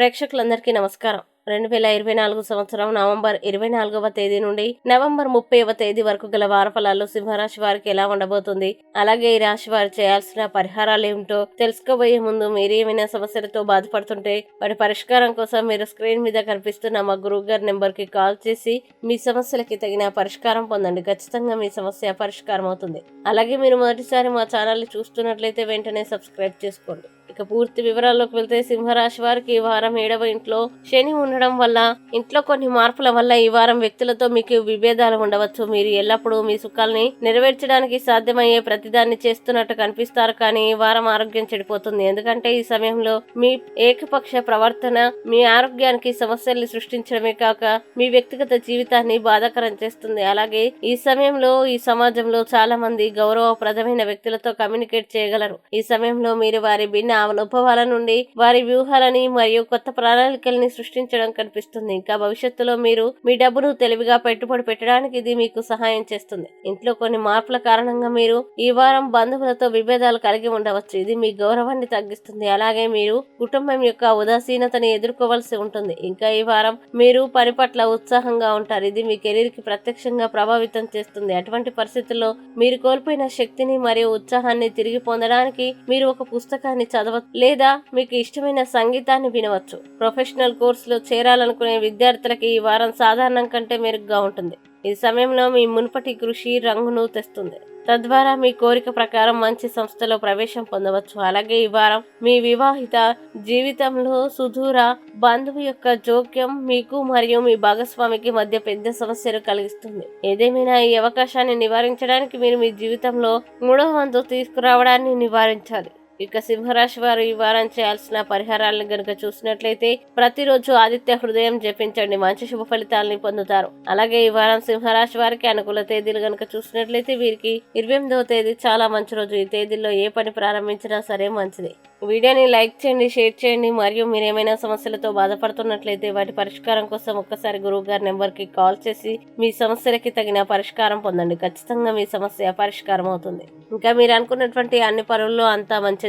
ప్రేక్షకులందరికీ నమస్కారం. రెండు వేల ఇరవై నాలుగు సంవత్సరం నవంబర్ ఇరవై నాలుగవ తేదీ నుండి నవంబర్ ముప్పైవ తేదీ వరకు గల వారఫలాలు సింహరాశి వారికి ఎలా ఉండబోతుంది? అలాగే ఈ రాశి వారు చేయాల్సిన పరిహారాలు ఏమిటో తెలుసుకోబోయే ముందు మీరు ఏమైనా సమస్యలతో బాధపడుతుంటే వాటి పరిష్కారం కోసం మీరు స్క్రీన్ మీద కనిపిస్తున్న మా గురువు గారి నెంబర్కి కాల్ చేసి మీ సమస్యలకి తగిన పరిష్కారం పొందండి. ఖచ్చితంగా మీ సమస్య పరిష్కారం అవుతుంది అలాగే మీరు మొదటిసారి మా ఛానల్ చూస్తున్నట్లయితే వెంటనే సబ్స్క్రైబ్ చేసుకోండి. ఇక పూర్తి వివరాల్లోకి వెళ్తే సింహరాశి వారికి ఈ వారం ఏడవ ఇంట్లో శని ఉండడం వల్ల ఇంట్లో కొన్ని మార్పుల వల్ల ఈ వారం వ్యక్తులతో మీకు విభేదాలు ఉండవచ్చు. మీరు ఎల్లప్పుడూ మీ సుఖాల్ని నెరవేర్చడానికి సాధ్యమయ్యే ప్రతిదాన్ని చేస్తున్నట్టు కనిపిస్తారు కానీ ఈ వారం ఆరోగ్యం చెడిపోతుంది. ఎందుకంటే ఈ సమయంలో మీ ఏకపక్ష ప్రవర్తన మీ ఆరోగ్యానికి సమస్యల్ని సృష్టించడమే కాక మీ వ్యక్తిగత జీవితాన్ని బాధాకరం చేస్తుంది. అలాగే ఈ సమయంలో ఈ సమాజంలో చాలా మంది గౌరవప్రదమైన వ్యక్తులతో కమ్యూనికేట్ చేయగలరు. ఈ సమయంలో మీరు వారి భిన్న అనుభవాల నుండి వారి వ్యూహాలని మరియు కొత్త ప్రణాళికల్ని సృష్టించడం కనిపిస్తుంది. ఇంకా భవిష్యత్తులో మీరు మీ డబ్బును తెలివిగా పెట్టుబడి పెట్టడానికి ఇది మీకు సహాయం చేస్తుంది. ఇంట్లో కొన్ని మార్పుల కారణంగా మీరు ఈ వారం బంధువులతో విభేదాలు కలిగి ఉండవచ్చు. ఇది మీ గౌరవాన్ని తగ్గిస్తుంది. అలాగే మీరు కుటుంబం యొక్క ఉదాసీనతని ఎదుర్కోవాల్సి ఉంటుంది. ఇంకా ఈ వారం మీరు పని పట్ల ఉత్సాహంగా ఉంటారు. ఇది మీ కెరీర్కి ప్రత్యక్షంగా ప్రభావితం చేస్తుంది. అటువంటి పరిస్థితుల్లో మీరు కోల్పోయిన శక్తిని మరియు ఉత్సాహాన్ని తిరిగి పొందడానికి మీరు ఒక పుస్తకాన్ని చదవ లేదా మీకు ఇష్టమైన సంగీతాన్ని వినవచ్చు. ప్రొఫెషనల్ కోర్సులో చేరాలనుకునే విద్యార్థులకి ఈ వారం సాధారణం కంటే మెరుగ్గా ఉంటుంది. ఈ సమయంలో మీ మునుపటి కృషి రంగును తెస్తుంది. తద్వారా మీ కోరిక ప్రకారం మంచి సంస్థలో ప్రవేశం పొందవచ్చు. అలాగే ఈ వారం మీ వివాహిత జీవితంలో సుదూర బంధువు యొక్క జోక్యం మీకు మరియు మీ భాగస్వామికి మధ్య పెద్ద సమస్యలు కలిగిస్తుంది. ఏదేమైనా ఈ అవకాశాన్ని నివారించడానికి మీరు మీ జీవితంలో మూడవ వంతు తీసుకురావడాన్ని నివారించాలి. ఇక సింహరాశి వారు ఈ వారం చేయాల్సిన పరిహారాలను గనుక చూసినట్లయితే ప్రతిరోజు ఆదిత్య హృదయం జపించండి. మంచి శుభ ఫలితాలని పొందుతారు. అలాగే ఈ వారం సింహరాశి వారికి అనుకూల తేదీలు గనుక చూసినట్లయితే వీరికి ఇరవై ఎనిమిదవ తేదీ చాలా మంచి రోజు. ఈ తేదీల్లో ఏ పని ప్రారంభించినా సరే మంచిది. వీడియోని లైక్ చేయండి షేర్ చేయండి. మరియు మీరు ఏమైనా సమస్యలతో బాధపడుతున్నట్లయితే వాటి పరిష్కారం కోసం ఒక్కసారి గురువు గారి నెంబర్కి కాల్ చేసి మీ సమస్యలకి తగిన పరిష్కారం పొందండి. ఖచ్చితంగా మీ సమస్య పరిష్కారం అవుతుంది. ఇంకా మీరు అనుకున్నటువంటి అన్ని పనుల్లో అంతా మంచి